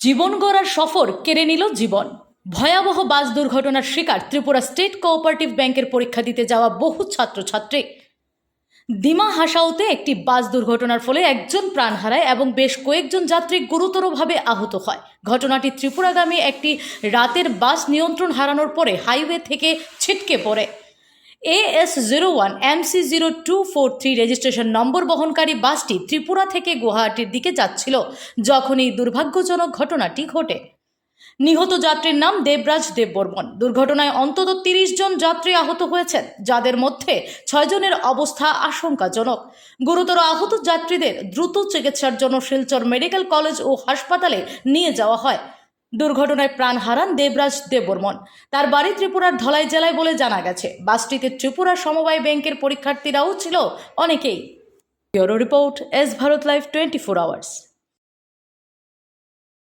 জীবন গড়ার সফর কেড়ে নিল জীবন। ভয়াবহ বাস দুর্ঘটনার শিকার ত্রিপুরা স্টেট কোঅপারেটিভ ব্যাংকের পরীক্ষা দিতে যাওয়া বহু ছাত্রছাত্রী। দিমা হাসাওতে একটি বাস দুর্ঘটনার ফলে একজন প্রাণ হারায় এবং বেশ কয়েকজন যাত্রী গুরুতরভাবে আহত হয়। ঘটনাটি ত্রিপুরাগামী একটি রাতের বাস নিয়ন্ত্রণ হারানোর পরে হাইওয়ে থেকে ছিটকে পড়ে। AS zero one MC zero two four three registration number বহনকারী বাসটি ত্রিপুরা থেকে গুয়াহাটির দিকে যাচ্ছিল যখন এই দুর্ভাগ্যজনক ঘটনাটি ঘটে। নিহত যাত্রীর নাম দেবরাজ দেববর্মন। দুর্ঘটনায় অন্তত তিরিশ জন যাত্রী আহত হয়েছেন, যাদের মধ্যে ছয়জনের অবস্থা আশঙ্কাজনক। গুরুতর আহত যাত্রীদের দ্রুত চিকিৎসার জন্য শিলচর মেডিকেল কলেজ ও হাসপাতালে নিয়ে যাওয়া হয়। দুর্ঘটনায় প্রাণ হারান দেবরাজ দেববর্মন। তার বাড়ি ত্রিপুরার ধলাই জেলায় বলে জানা গেছে। বাসটিতে ত্রিপুরা সমবায় ব্যাংকের পরীক্ষার্থীরাও ছিল অনেকেই। Bureau report, S Bharat live twenty four hours.